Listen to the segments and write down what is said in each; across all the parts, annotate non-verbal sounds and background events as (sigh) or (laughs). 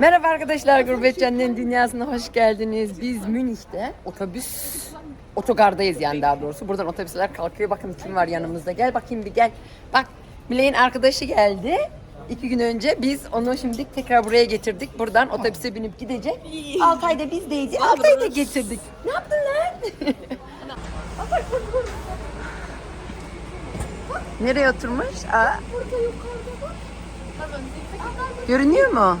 Merhaba arkadaşlar, Gurbetçenlerin Dünyası'na hoş geldiniz. Biz Münih'te otobüs, otogardayız yani daha doğrusu. Buradan otobüsler kalkıyor. Bakın kim var yanımızda. Gel bakayım bir gel. Bak Miley'in arkadaşı geldi. İki gün önce biz onu şimdi tekrar buraya getirdik. Buradan otobüse binip gidecek. Altay'da bizdeydi. Altay'da getirdik. Ne yaptın lan? Nereye oturmuş? Aa. Görünüyor mu?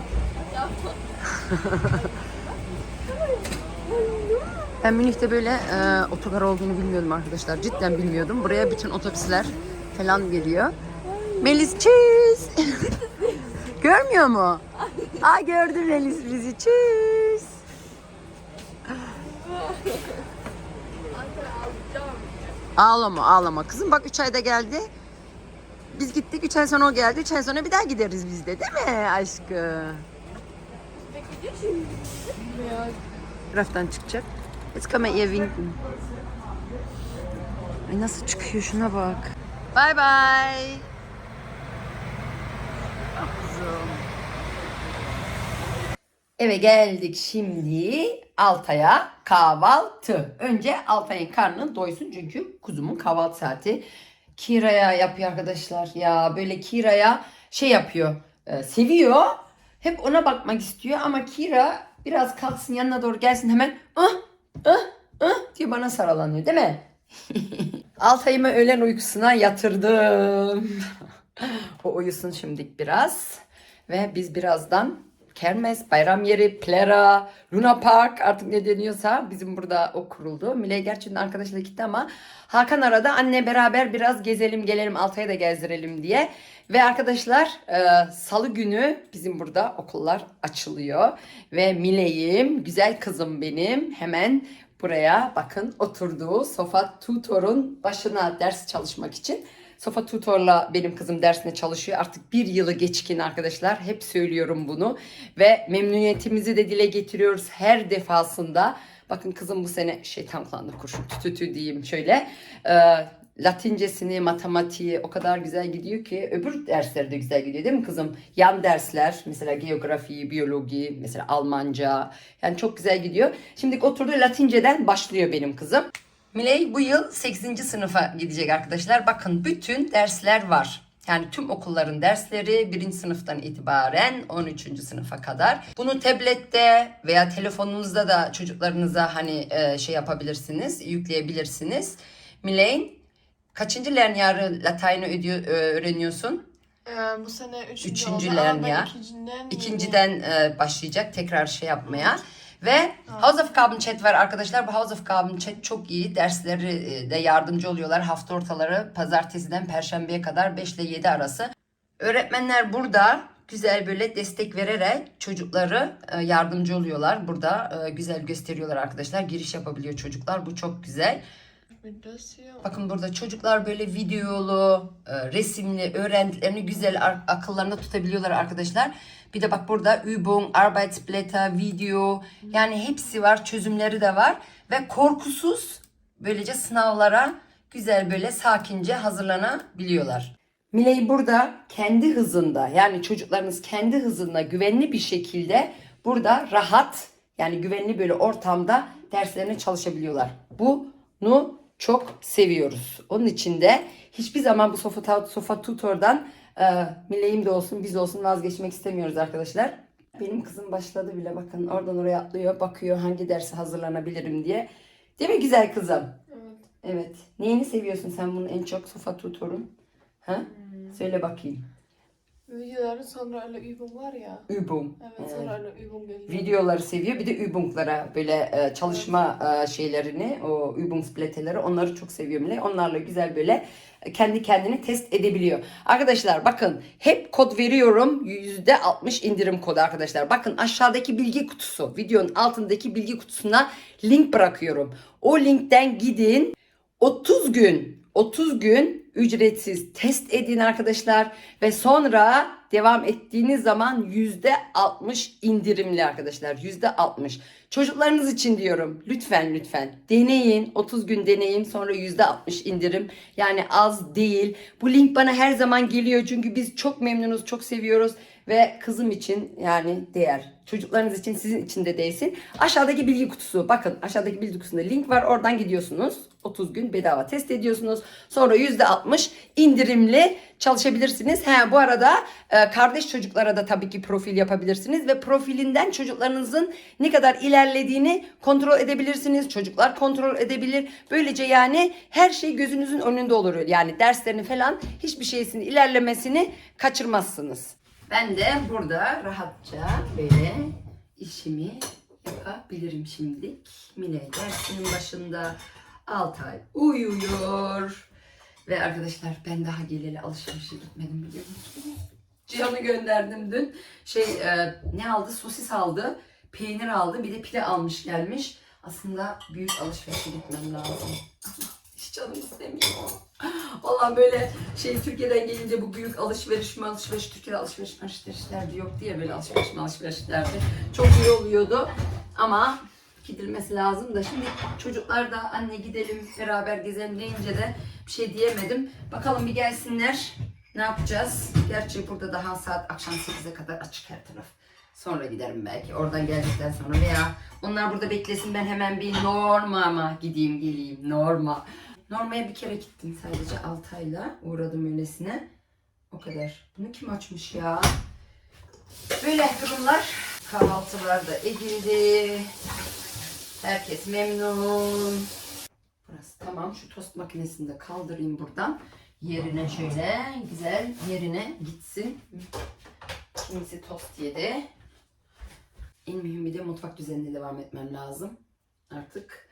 (laughs) Ben Münih'te böyle e, otogar olduğunu bilmiyordum arkadaşlar. Cidden bilmiyordum. Buraya bütün otobüsler falan geliyor. Melis cheese. (laughs) Görmüyor mu? Aa gördü Melis bizi. Cheese. Ağlama ağlama. Kızım bak 3 ayda geldi. Biz gittik 3 ay sonra o geldi. 3 ay sonra bir daha gideriz biz de değil mi aşkım? Raftan çıkacak. Kann man ihr winken. Ay nasıl çıkıyor şuna bak. Bye bye. Eve geldik şimdi Altay'a kahvaltı. Önce Altay'ın karnı doysun çünkü kuzumun kahvaltı saati. Kira'ya yapıyor arkadaşlar ya böyle Kira'ya şey yapıyor e, seviyor. Hep ona bakmak istiyor ama Kira biraz kalksın yanına doğru gelsin hemen ah ah ah diye bana saralanıyor değil mi? (laughs) Altay'ımı öğlen uykusuna yatırdım. (laughs) o uyusun şimdilik biraz. Ve biz birazdan Kermes, bayram yeri, Plera, Luna Park artık ne deniyorsa bizim burada o kuruldu. Mile gerçekten arkadaşıyla gitti ama Hakan arada anne beraber biraz gezelim gelelim Altay'ı da gezdirelim diye. Ve arkadaşlar e, salı günü bizim burada okullar açılıyor. Ve Mile'yim, güzel kızım benim hemen buraya bakın oturduğu Sofa Tutor'un başına ders çalışmak için. Sofa Tutor'la benim kızım dersine çalışıyor. Artık bir yılı geçkin arkadaşlar. Hep söylüyorum bunu. Ve memnuniyetimizi de dile getiriyoruz her defasında. Bakın kızım bu sene şeytan kullandı kurşun tütütü diyeyim şöyle. Ee, Latincesini, matematiği o kadar güzel gidiyor ki öbür dersleri de güzel gidiyor değil mi kızım? Yan dersler mesela geografi, biyoloji, mesela Almanca yani çok güzel gidiyor. Şimdi oturdu Latinceden başlıyor benim kızım. Miley bu yıl 8. sınıfa gidecek arkadaşlar. Bakın bütün dersler var. Yani tüm okulların dersleri 1. sınıftan itibaren 13. sınıfa kadar. Bunu tablette veya telefonunuzda da çocuklarınıza hani e, şey yapabilirsiniz, yükleyebilirsiniz. Miley kaçıncı Lernjahre Latein'i ödüyor- öğreniyorsun? Ee, bu sene üçüncü, Üçüncü oldu ya. ikinciden, İkinciden e, başlayacak tekrar şey yapmaya. Ve Hausaufgaben-Chat var arkadaşlar. Bu Hausaufgaben-Chat çok iyi. Dersleri e, de yardımcı oluyorlar. Hafta ortaları pazartesiden perşembeye kadar 5 ile 7 arası. Öğretmenler burada güzel böyle destek vererek çocukları e, yardımcı oluyorlar. Burada e, güzel gösteriyorlar arkadaşlar. Giriş yapabiliyor çocuklar. Bu çok güzel. Bakın burada çocuklar böyle videolu, e, resimli öğrendiklerini güzel ar- akıllarında tutabiliyorlar arkadaşlar. Bir de bak burada Übung, Arbeitsblätter, video yani hepsi var, çözümleri de var ve korkusuz böylece sınavlara güzel böyle sakince hazırlanabiliyorlar. Miley burada kendi hızında yani çocuklarınız kendi hızında güvenli bir şekilde burada rahat yani güvenli böyle ortamda derslerini çalışabiliyorlar. Bunu çok seviyoruz. Onun için de hiçbir zaman bu sofa, sofa tutordan e, Miley'im de olsun biz olsun vazgeçmek istemiyoruz arkadaşlar. Benim kızım başladı bile bakın oradan oraya atlıyor bakıyor hangi derse hazırlanabilirim diye. Değil mi güzel kızım? Evet. Evet. Neyini seviyorsun sen bunun en çok sofa tutorun? Ha? Söyle bakayım. Videoların sonra öyle übung var ya. Übung. Evet sonra öyle übung geliyor. Videoları seviyor. Bir de übunglara böyle e, çalışma e, şeylerini, o übungsblätterleri onları çok seviyor bile. Onlarla güzel böyle e, kendi kendini test edebiliyor. Arkadaşlar bakın hep kod veriyorum. %60 indirim kodu arkadaşlar. Bakın aşağıdaki bilgi kutusu, videonun altındaki bilgi kutusuna link bırakıyorum. O linkten gidin. 30 gün 30 gün ücretsiz test edin arkadaşlar ve sonra devam ettiğiniz zaman %60 indirimli arkadaşlar. %60. Çocuklarınız için diyorum. Lütfen lütfen deneyin. 30 gün deneyin sonra %60 indirim. Yani az değil. Bu link bana her zaman geliyor çünkü biz çok memnunuz, çok seviyoruz ve kızım için yani değer. Çocuklarınız için sizin için de değsin. Aşağıdaki bilgi kutusu bakın aşağıdaki bilgi kutusunda link var oradan gidiyorsunuz. 30 gün bedava test ediyorsunuz. Sonra %60 indirimli çalışabilirsiniz. He bu arada e, kardeş çocuklara da tabii ki profil yapabilirsiniz ve profilinden çocuklarınızın ne kadar ilerlediğini kontrol edebilirsiniz. Çocuklar kontrol edebilir. Böylece yani her şey gözünüzün önünde olur. Yani derslerini falan hiçbir şeysini ilerlemesini kaçırmazsınız. Ben de burada rahatça böyle işimi yapabilirim şimdilik. Mine dersinin başında Altay uyuyor. Ve arkadaşlar ben daha geleli alışverişe gitmedim biliyor musunuz? Cihan'ı gönderdim dün. Şey e, ne aldı? Sosis aldı. Peynir aldı. Bir de pide almış gelmiş. Aslında büyük alışverişe gitmem lazım. Ama hiç canım istemiyor. Valla böyle şey Türkiye'den gelince bu büyük alışveriş mi alışveriş Türkiye'de alışveriş alışverişler de yok diye böyle alışveriş mi alışverişlerde çok iyi oluyordu. Ama gidilmesi lazım da şimdi çocuklar da anne gidelim beraber gezelim deyince de bir şey diyemedim. Bakalım bir gelsinler. Ne yapacağız? Gerçi burada daha saat akşam 8'e kadar açık her taraf. Sonra giderim belki. Oradan geldikten sonra veya onlar burada beklesin ben hemen bir Norma'ma gideyim geleyim. Norma. Norma'ya bir kere gittim sadece Altay'la. Uğradım öylesine. O kadar. Bunu kim açmış ya? Böyle durumlar. Kahvaltılar da edildi. Herkes memnun. Burası tamam. Şu tost makinesini de kaldırayım buradan. Yerine şöyle güzel yerine gitsin. Kimisi tost yedi. En mühim bir de mutfak düzenine devam etmem lazım. Artık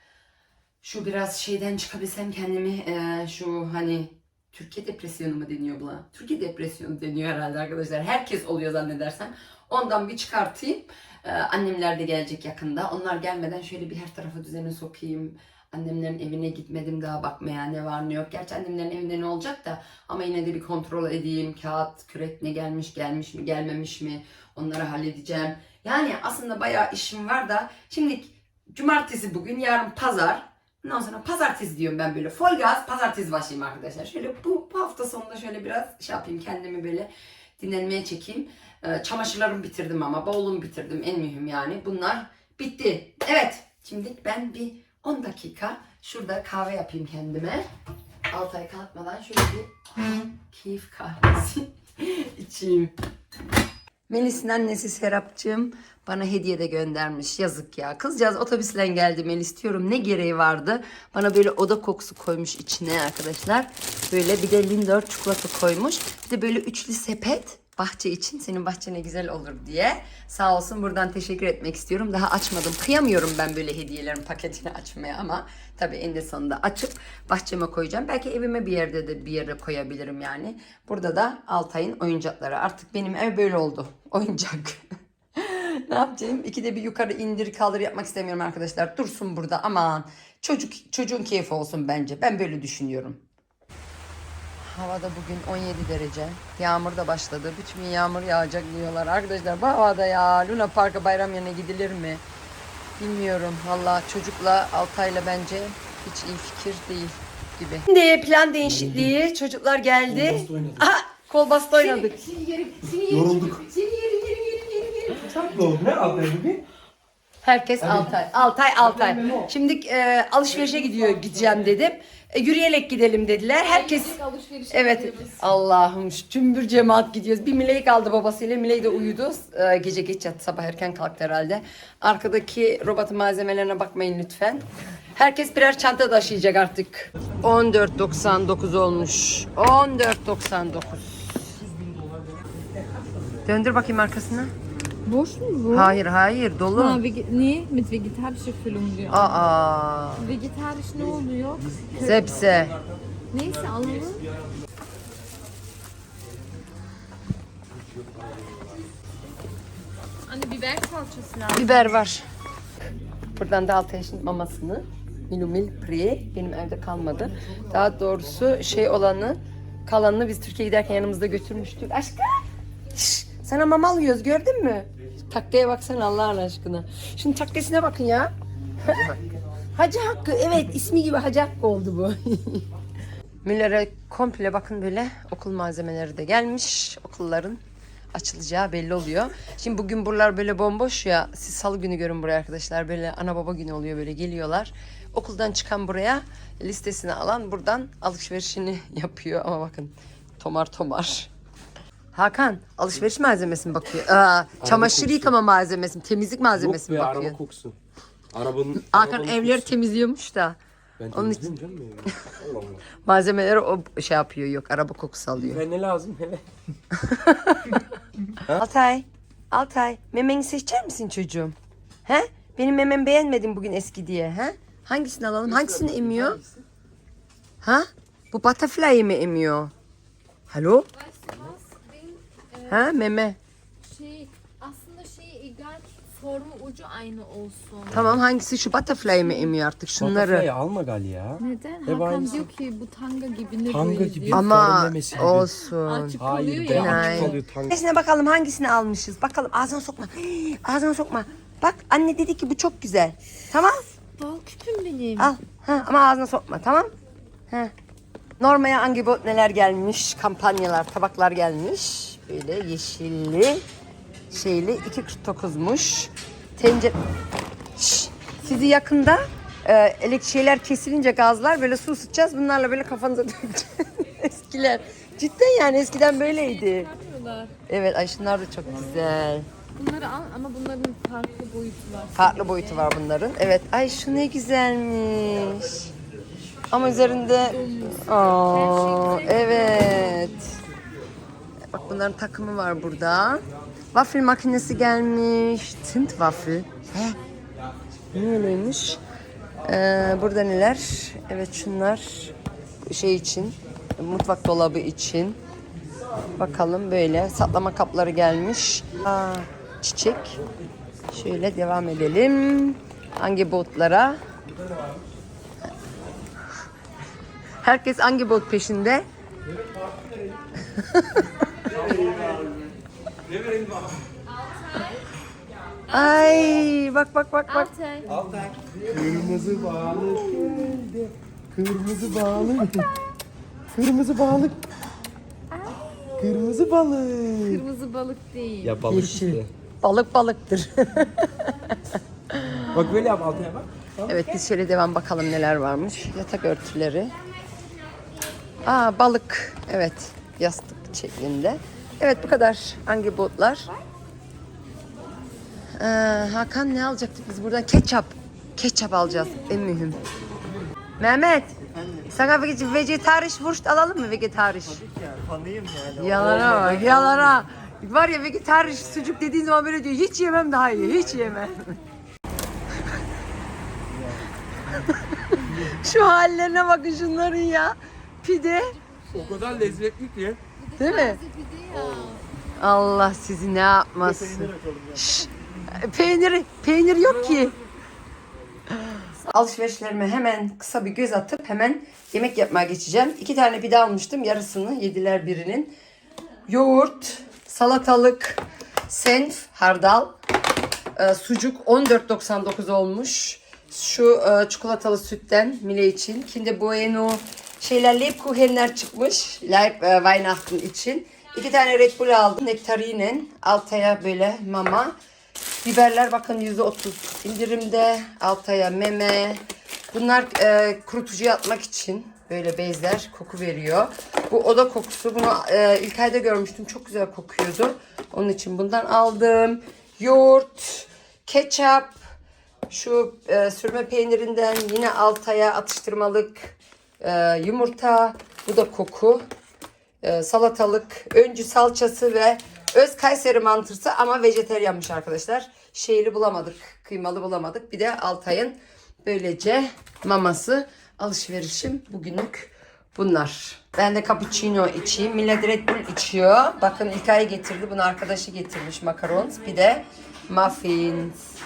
şu biraz şeyden çıkabilsem kendimi eee, şu hani Türkiye depresyonu mu deniyor buna? Türkiye depresyonu deniyor herhalde arkadaşlar. Herkes oluyor zannedersem. Ondan bir çıkartayım. Eee, annemler de gelecek yakında. Onlar gelmeden şöyle bir her tarafa düzene sokayım. Annemlerin evine gitmedim daha bakmaya ne var ne yok. Gerçi annemlerin evinde ne olacak da ama yine de bir kontrol edeyim. Kağıt, kürek ne gelmiş, gelmiş mi, gelmemiş mi? Onları halledeceğim. Yani aslında bayağı işim var da şimdi cumartesi bugün, yarın pazar. Ondan sonra pazartesi diyorum ben böyle. Full gaz pazartesi başlayayım arkadaşlar. Şöyle bu, bu hafta sonunda şöyle biraz şey yapayım kendimi böyle dinlenmeye çekeyim. Ee, çamaşırlarımı bitirdim ama bavulumu bitirdim en mühim yani. Bunlar bitti. Evet. Şimdi ben bir 10 dakika şurada kahve yapayım kendime. Altay kalkmadan şöyle bir keyif kahvesi (laughs) içeyim. Melis'in annesi Serapcığım bana hediye de göndermiş. Yazık ya. Kızcağız otobüsle geldi Melis diyorum. Ne gereği vardı? Bana böyle oda kokusu koymuş içine arkadaşlar. Böyle bir de Lindor çikolata koymuş. Bir de böyle üçlü sepet bahçe için senin bahçene güzel olur diye. Sağ olsun buradan teşekkür etmek istiyorum. Daha açmadım. Kıyamıyorum ben böyle hediyelerin paketini açmaya ama tabii en sonunda açıp bahçeme koyacağım. Belki evime bir yerde de bir yere koyabilirim yani. Burada da Altay'ın oyuncakları. Artık benim ev böyle oldu. (laughs) Oyuncak. (laughs) ne yapacağım? İkide bir yukarı indir kaldır yapmak istemiyorum arkadaşlar. Dursun burada aman. Çocuk çocuğun keyfi olsun bence. Ben böyle düşünüyorum. Havada bugün 17 derece. Yağmur da başladı. Bütün gün yağmur yağacak diyorlar. Arkadaşlar bu havada ya Luna Park'a bayram yerine gidilir mi? Bilmiyorum. Valla çocukla Altay'la bence hiç iyi fikir değil gibi. Şimdi plan değişikliği. Çocuklar geldi. Aha, kol bastı oynadık. Yorulduk. Seni yerim yerim yerim yerim yerim. Tatlı oldu. Ne Altay bugün? Herkes Altay. Altay Altay. Şimdi e, alışverişe gidiyor gideceğim dedim. E, yürüyerek gidelim dediler. Herkes alışveriş Evet yapıyoruz. Allah'ım şu cümbür cemaat gidiyoruz. Bir Miley kaldı babasıyla. Miley de uyudu. Ee, gece geç yattı sabah erken kalktı herhalde. Arkadaki robot malzemelerine bakmayın lütfen. Herkes birer çanta taşıyacak artık. 14.99 olmuş. 14.99. Döndür bakayım arkasına. Boş mu bu? Hayır hayır dolu. Ha, vege- nee, mit vegetarische Füllung diyor. Aa, Vegetarisch ne oluyor? zepse. Neyse alalım. Anne biber salçası lazım. Biber var. Buradan da Altay'a şimdi mamasını Milumil Pri. Benim evde kalmadı. Daha doğrusu şey olanı kalanını biz Türkiye'ye giderken yanımızda götürmüştük. Aşkım. Şş, sana mama alıyoruz gördün mü? Takkaya baksana Allah'ın aşkına. Şunun takkesine bakın ya. (laughs) Hacı Hakkı evet ismi gibi Hacı Hakkı oldu bu. (laughs) Müller'e komple bakın böyle okul malzemeleri de gelmiş. Okulların açılacağı belli oluyor. Şimdi bugün buralar böyle bomboş ya. Siz salı günü görün buraya arkadaşlar. Böyle ana baba günü oluyor böyle geliyorlar. Okuldan çıkan buraya listesini alan buradan alışverişini (laughs) yapıyor. Ama bakın tomar tomar. Hakan alışveriş malzemesi mi bakıyor? Aa, çamaşır kokusu. yıkama malzemesi mi? Temizlik malzemesi mi Yok be bakıyor? araba kokusu. Arabanın... Hakan arabanın evleri kokusu. temizliyormuş da. Ben onun temizliyorum canım evimi. (laughs) Allah Allah. Malzemeleri o şey yapıyor yok araba kokusu alıyor. Ben ne lazım hele? (laughs) (laughs) Altay, Altay memeni seçer misin çocuğum? He? Benim mememi beğenmedin bugün eski diye. He? Hangisini alalım? Hangisini emiyor? Ha? Bu butterfly'ı mı emiyor? Halo? Ha meme. Şey aslında şey egal formu ucu aynı olsun. Tamam hangisi şu butterfly'ı mı emiyor artık şunları? Butterfly alma gal ya. Neden? Hep Hakan aynısı. diyor ki bu tanga gibi ne Tanga böyle gibi. diyor. Ama Görünmemesi gibi. olsun. Açık oluyor Hayır be ya. Açık oluyor tank. Hangisine bakalım hangisini almışız? Bakalım ağzına sokma. (gasps) Ağzına sokma. Bak anne dedi ki bu çok güzel. Tamam? Bal küpüm benim. Al. Ha, ama ağzına sokma tamam? Ha. Normaya Angibot neler gelmiş? Kampanyalar, tabaklar gelmiş. Böyle yeşilli, şeyli 2.49'muş. Tencere... Şş, sizi yakında e, elek şeyler kesilince gazlar böyle su ısıtacağız. Bunlarla böyle kafanıza (laughs) dökeceğiz. Eskiler. Cidden yani eskiden böyleydi. Evet ay şunlar da çok güzel. Bunları al ama bunların farklı boyutu var. Farklı boyutu var bunların. Evet. Ay şu ne güzelmiş. Ama üzerinde... Aa, evet. Bak bunların takımı var burada. Waffle makinesi gelmiş. Tint waffle. He. Ne öyleymiş? Ee, burada neler? Evet şunlar şey için. Mutfak dolabı için. Bakalım böyle saklama kapları gelmiş. Aa, çiçek. Şöyle devam edelim. Hangi botlara? Herkes hangi bot peşinde? (laughs) Ay bak bak bak bak. Altay. Kırmızı balık geldi. Kırmızı balık. Kırmızı balık. Kırmızı balık. Kırmızı balık değil. Ya balık Yeşil. işte. Balık balıktır. Bak böyle yap altına bak. evet biz şöyle devam bakalım neler varmış. Yatak örtüleri. Aa balık. Evet yastık şeklinde. Evet bu kadar. Hangi botlar? Ee, Hakan ne alacaktık biz buradan? Ketçap. Ketçap alacağız en mühim. Mehmet. Sana vege- vegetarisch Wurst alalım mı vegetarisch? Tanıyım yani. Yalana bak yalana. Var ya vegetarisch sucuk dediğin zaman böyle diyor hiç yemem daha iyi hiç yemem. (laughs) Şu hallerine bakın şunların ya. Pide O kadar lezzetli ki. Değil mi? Allah sizi ne yapmasın. Şş, peynir, peynir yok ki. Alışverişlerime hemen kısa bir göz atıp hemen yemek yapmaya geçeceğim. İki tane pide almıştım. Yarısını yediler birinin. Yoğurt, salatalık, senf, hardal, e, sucuk 14.99 olmuş. Şu e, çikolatalı sütten Mile için. Kinder Bueno şeyler Lebkuchenler çıkmış. Leib e, Weihnachten için. İki tane Red Bull aldım. Nektarinen. Altaya böyle mama. Biberler bakın %30 indirimde. Altaya meme. Bunlar e, kurutucuya atmak için böyle bezler koku veriyor. Bu oda kokusu. Bunu e, ilk ayda görmüştüm. Çok güzel kokuyordu. Onun için bundan aldım. Yoğurt, ketçap, şu e, sürme peynirinden yine Altaya atıştırmalık e, yumurta. Bu da koku. E, salatalık, öncü salçası ve öz Kayseri mantısı ama vejeteryanmış arkadaşlar. Şeyli bulamadık, kıymalı bulamadık. Bir de Altay'ın böylece maması alışverişim bugünlük bunlar. Ben de cappuccino içeyim. Millet Red Bull içiyor. Bakın İlkay getirdi. Bunu arkadaşı getirmiş makarons. Bir de muffins.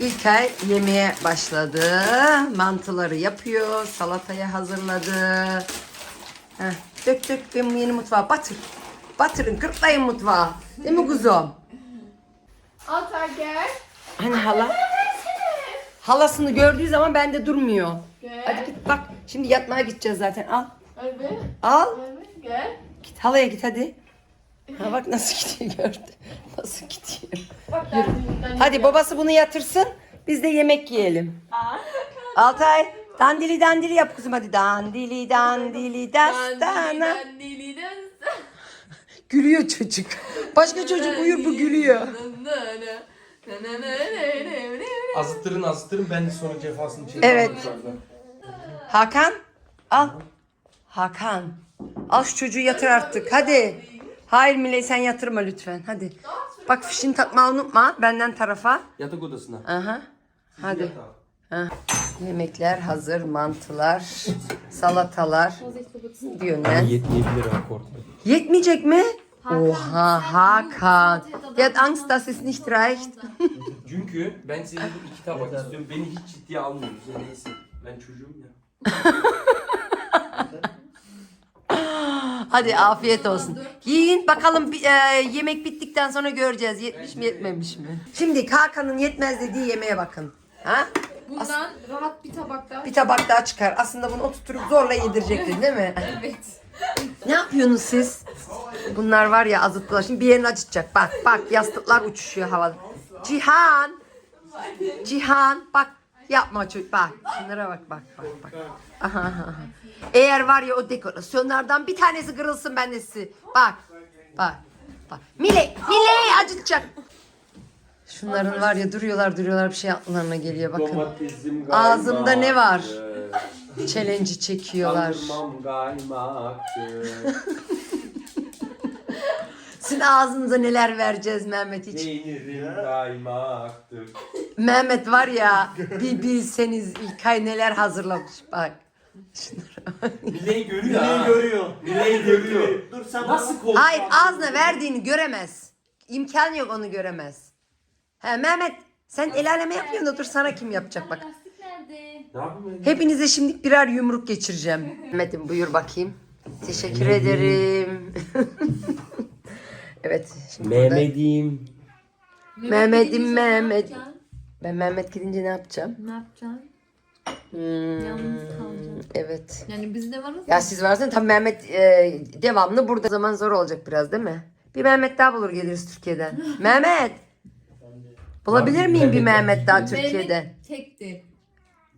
İlkay yemeğe başladı. Mantıları yapıyor. Salatayı hazırladı. Heh, dök dök ben bu yeni mutfağa batır. Batırın kırklayın mutfağı. Değil mi kuzum? Altay gel. Hani hala? Halasını gördüğü zaman bende durmuyor. Gel. Hadi git bak. Şimdi yatmaya gideceğiz zaten. Al. Evet. Al. Evet. Gel. Git halaya git hadi. Ha bak nasıl gidiyor gördü. Nasıl gidiyor. Bak ben ben- Hadi babası bunu yatırsın. Biz de yemek yiyelim. Altay dandili dandili yap kızım hadi. Dandili dandili dastana. Dandili dans. (laughs) Gülüyor çocuk. Başka çocuk uyur bu gülüyor. Azıttırın azıttırın ben sonra cefasını çekeyim. Evet. Hakan al. Hakan. Al şu çocuğu yatır artık hadi. Hayır Miley sen yatırma lütfen hadi. Bak fişini takmayı unutma benden tarafa. Yatak odasına. Aha. Hadi. Yatağa. Yemekler hazır, mantılar, salatalar. Diyor ne? Yetmeyebilir ha korkma. Yetmeyecek mi? Oha Hakan. Ya Angst, dass es nicht reicht. Çünkü ben senin bu iki tabak istiyorum. Beni hiç ciddiye almıyorsun. Ya neyse. Ben çocuğum ya. (laughs) Hadi afiyet olsun. Yiyin bakalım e, yemek bittikten sonra göreceğiz. Yetmiş mi yetmemiş mi? Şimdi Hakan'ın yetmez dediği yemeğe bakın. Ha? Bundan rahat bir tabak daha. Bir tabak daha çıkar. Aslında bunu oturtup zorla yedirecektin değil mi? Evet. Ne yapıyorsunuz siz? Bunlar var ya azıttılar. Şimdi bir yerini acıtacak. Bak bak yastıklar uçuşuyor havada. Cihan. Cihan bak yapma çocuk bak. Şunlara bak bak bak bak. Aha, aha. Eğer var ya o dekorasyonlardan bir tanesi kırılsın ben de sizi. Bak bak bak. Mile Mile acıtacak. Şunların var ya duruyorlar duruyorlar bir şey akllarına geliyor bakın. Domatesim Ağzımda ne var? Challenge'i çekiyorlar. Kaymaktı. (laughs) Sizin ağzınıza neler vereceğiz Mehmet hiç. Peynirim kaymaktır. Mehmet var ya bir bilseniz İlkay neler hazırlamış bak. Mileyi görüyor. Mileyi görüyor. Mileyi görüyor. Dur sen Nasıl korkuyor? Hayır ağzına verdiğini göremez. İmkan yok onu göremez. He Mehmet sen el aleme yapıyorsun da dur sana kim yapacak bak. Lastik nerede? Ne yapayım ben? Hepinize şimdi birer yumruk geçireceğim. (laughs) Mehmet'im buyur bakayım. Teşekkür ederim. (laughs) evet. Şimdi burada- Mehmet'im. Mehmet'im Mehmet. Ben Mehmet gidince ne yapacağım? Ne yapacaksın? Hmm, Yalnız. Evet. Yani biz de varız. Ya siz varsınız tabii Mehmet e, devamlı burada O zaman zor olacak biraz değil mi? Bir Mehmet daha bulur geliriz Türkiye'den. (laughs) Mehmet. Bulabilir Abi, miyim bir Mehmet daha Türkiye'den? Mehmet tektir.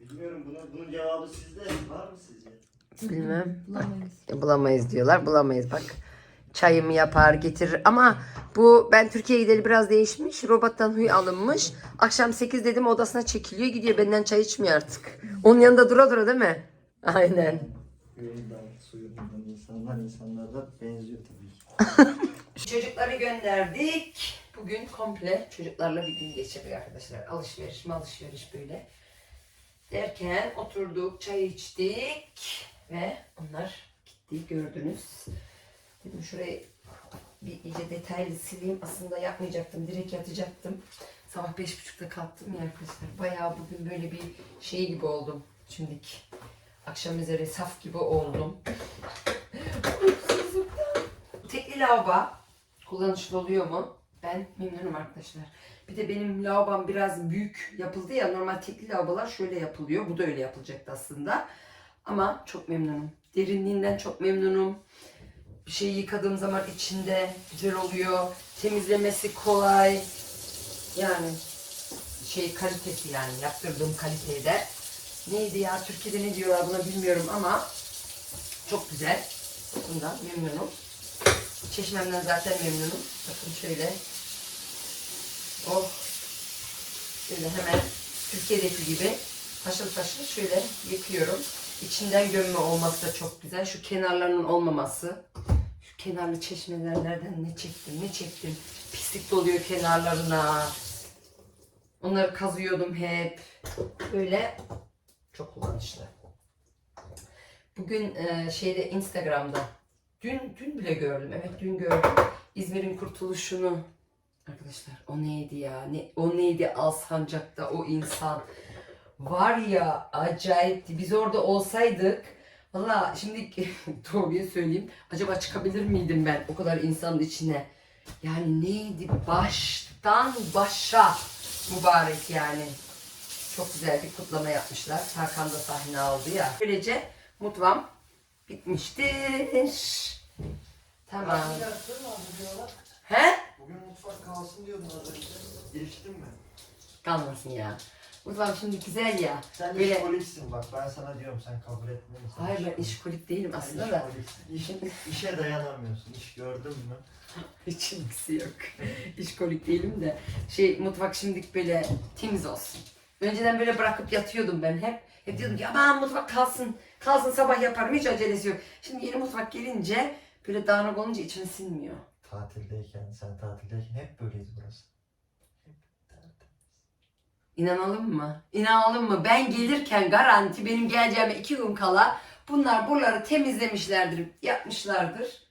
Bilmiyorum bunun, bunun cevabı sizde. Var mı sizce? Bilmem. Bulamayız. Bulamayız diyorlar. Bulamayız bak. Çayımı yapar getirir ama bu ben Türkiye'ye gideli biraz değişmiş. Robottan huy alınmış. Akşam 8 dedim odasına çekiliyor gidiyor. Benden çay içmiyor artık. Onun yanında dura dura değil mi? (laughs) Aynen. İnsanlar insanlara benziyor tabii. Çocukları gönderdik. Bugün komple çocuklarla bir gün geçirdik arkadaşlar. Alışveriş mi alışveriş böyle. Derken oturduk, çay içtik ve onlar gitti gördünüz. Dedim şurayı bir iyice detaylı sileyim. Aslında yapmayacaktım. Direkt yatacaktım. Sabah beş buçukta kalktım ya arkadaşlar. Bayağı bugün böyle bir şey gibi oldum. Şimdiki akşam üzeri saf gibi oldum. Tekli lavabo kullanışlı oluyor mu? Ben memnunum arkadaşlar. Bir de benim lavabom biraz büyük yapıldı ya. Normal tekli lavabolar şöyle yapılıyor. Bu da öyle yapılacaktı aslında. Ama çok memnunum. Derinliğinden çok memnunum. Bir şeyi yıkadığım zaman içinde güzel oluyor. Temizlemesi kolay. Yani şey kalitesi yani yaptırdığım kaliteye de. Neydi ya Türkiye'de ne diyorlar buna bilmiyorum ama çok güzel. Bundan memnunum. Çeşmemden zaten memnunum. Bakın şöyle. Oh. Şöyle hemen Türkiye'deki gibi taşıl taşıl şöyle yıkıyorum. İçinden gömme olması da çok güzel. Şu kenarlarının olmaması. Kenarlı çeşmeler nereden ne çektim ne çektim. Pislik doluyor kenarlarına. Onları kazıyordum hep. Böyle çok kullanışlı. Bugün e, şeyde Instagram'da dün dün bile gördüm. Evet dün gördüm. İzmir'in kurtuluşunu Arkadaşlar o neydi ya? Ne, o neydi Alsancak'ta o insan? Var ya acayipti. Biz orada olsaydık Valla şimdi (laughs) doğruyu söyleyeyim. Acaba çıkabilir miydim ben o kadar insanın içine? Yani neydi baştan başa mübarek yani. Çok güzel bir kutlama yapmışlar. Hakan da sahne aldı ya. Böylece mutfağım bitmiştir. Tamam. He? Bugün mutfak kalsın diyordun az önce. Giriştin mi? Kalmasın ya. Mutfağım şimdi güzel ya. Sen Böyle- işkoliksin bak ben sana diyorum sen kabul etmelisin. Hayır ben işkolik değilim Sen aslında da. işkoliksin. İş, işe dayanamıyorsun. İş gördün mü? (laughs) Hiç ilgisi yok. İşkolik değilim de. Şey mutfak şimdilik böyle temiz olsun. Önceden böyle bırakıp yatıyordum ben hep. Hep diyordum ki aman mutfak kalsın. Kalsın sabah yaparım hiç acelesi yok. Şimdi yeni mutfak gelince böyle dağınık olunca içime sinmiyor. Tatildeyken, sen tatildeyken hep böyleydi burası. İnanalım mı? İnanalım mı? Ben gelirken garanti benim geleceğime iki gün kala bunlar buraları temizlemişlerdir, yapmışlardır.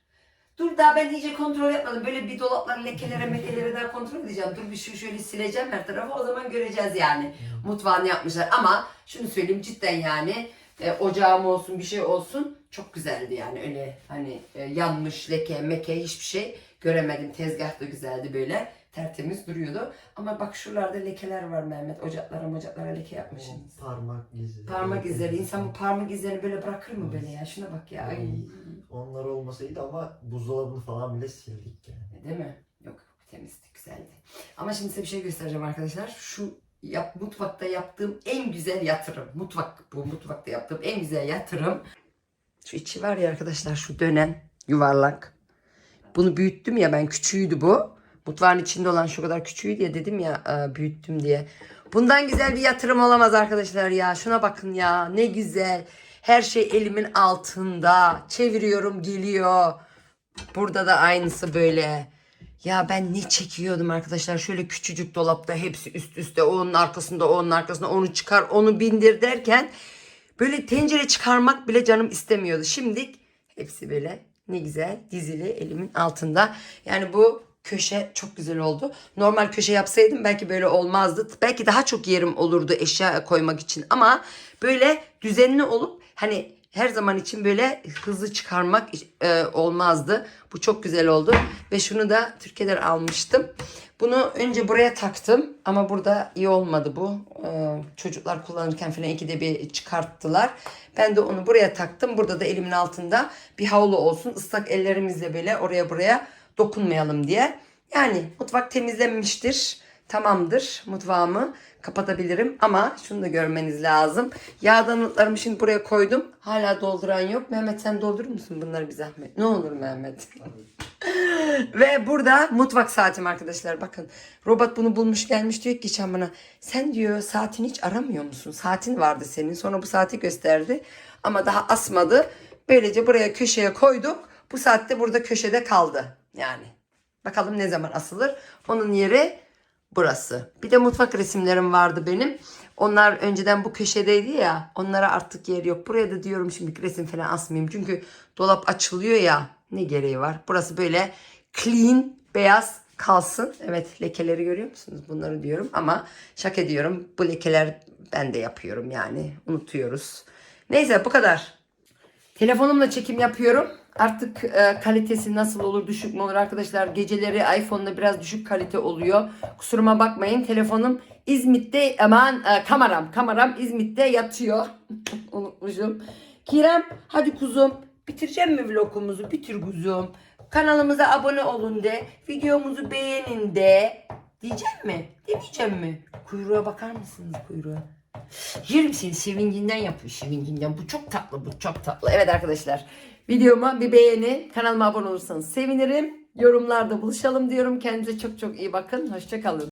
Dur daha ben iyice kontrol yapmadım. Böyle bir dolapları, lekelere, mekelere daha kontrol edeceğim. Dur bir şu şöyle sileceğim her tarafı. O zaman göreceğiz yani. Mutfağını yapmışlar. Ama şunu söyleyeyim cidden yani e, ocağım olsun bir şey olsun çok güzeldi yani öyle hani e, yanmış leke meke hiçbir şey göremedim. Tezgah da güzeldi böyle tertemiz duruyordu. Ama bak şuralarda lekeler var Mehmet. Ocaklara ocaklara leke yapmışsın. O parmak izi. Parmak izleri. İnsan bu parmak izlerini böyle bırakır mı böyle ya? Şuna bak ya. Ay. Onlar olmasaydı ama buzdolabını falan bile sildik yani. Değil mi? Yok yok temizdi güzeldi. Ama şimdi size bir şey göstereceğim arkadaşlar. Şu yap, mutfakta yaptığım en güzel yatırım. Mutfak bu mutfakta yaptığım en güzel yatırım. Şu içi var ya arkadaşlar şu dönen yuvarlak. Bunu büyüttüm ya ben küçüğüydü bu. Mutfağın içinde olan şu kadar küçüğüydü ya dedim ya e, büyüttüm diye. Bundan güzel bir yatırım olamaz arkadaşlar ya. Şuna bakın ya ne güzel. Her şey elimin altında. Çeviriyorum geliyor. Burada da aynısı böyle. Ya ben ne çekiyordum arkadaşlar. Şöyle küçücük dolapta hepsi üst üste. Onun arkasında, onun arkasında. Onu çıkar, onu bindir derken böyle tencere çıkarmak bile canım istemiyordu. Şimdi hepsi böyle ne güzel dizili elimin altında. Yani bu köşe çok güzel oldu. Normal köşe yapsaydım belki böyle olmazdı. Belki daha çok yerim olurdu eşya koymak için. Ama böyle düzenli olup hani her zaman için böyle hızlı çıkarmak e, olmazdı. Bu çok güzel oldu. Ve şunu da Türkiye'den almıştım. Bunu önce buraya taktım ama burada iyi olmadı bu. Ee, çocuklar kullanırken falan ikide bir çıkarttılar. Ben de onu buraya taktım. Burada da elimin altında bir havlu olsun. Islak ellerimizle böyle oraya buraya dokunmayalım diye. Yani mutfak temizlenmiştir. Tamamdır. Mutfağımı kapatabilirim ama şunu da görmeniz lazım. Yağdanlıklarımı şimdi buraya koydum. Hala dolduran yok. Mehmet sen doldurur musun bunları bir zahmet? Ne olur Mehmet. (laughs) Ve burada mutfak saatim arkadaşlar bakın. Robot bunu bulmuş gelmiş diyor ki geçen bana sen diyor saatini hiç aramıyor musun? Saatin vardı senin sonra bu saati gösterdi ama daha asmadı. Böylece buraya köşeye koyduk. Bu saatte burada köşede kaldı yani. Bakalım ne zaman asılır. Onun yeri burası. Bir de mutfak resimlerim vardı benim. Onlar önceden bu köşedeydi ya. Onlara artık yer yok. Buraya da diyorum şimdi resim falan asmayayım. Çünkü dolap açılıyor ya. Ne gereği var? Burası böyle clean, beyaz kalsın. Evet lekeleri görüyor musunuz? Bunları diyorum ama şaka ediyorum. Bu lekeler ben de yapıyorum yani. Unutuyoruz. Neyse bu kadar. Telefonumla çekim yapıyorum. Artık e, kalitesi nasıl olur, düşük mü olur arkadaşlar? Geceleri iPhone'da biraz düşük kalite oluyor. Kusuruma bakmayın. Telefonum İzmit'te, aman e, kameram, kameram İzmit'te yatıyor. (laughs) Unutmuşum. Kirem, hadi kuzum. Bitireceğim mi vlogumuzu? Bitir kuzum. Kanalımıza abone olun de. Videomuzu beğenin de. Diyeceğim mi? Demeyeceğim mi? Kuyruğa bakar mısınız kuyruğa? Yerim seni sevincinden yapıyor sevincinden. Bu çok tatlı bu çok tatlı. Evet arkadaşlar videoma bir beğeni kanalıma abone olursanız sevinirim. Yorumlarda buluşalım diyorum. Kendinize çok çok iyi bakın. Hoşçakalın.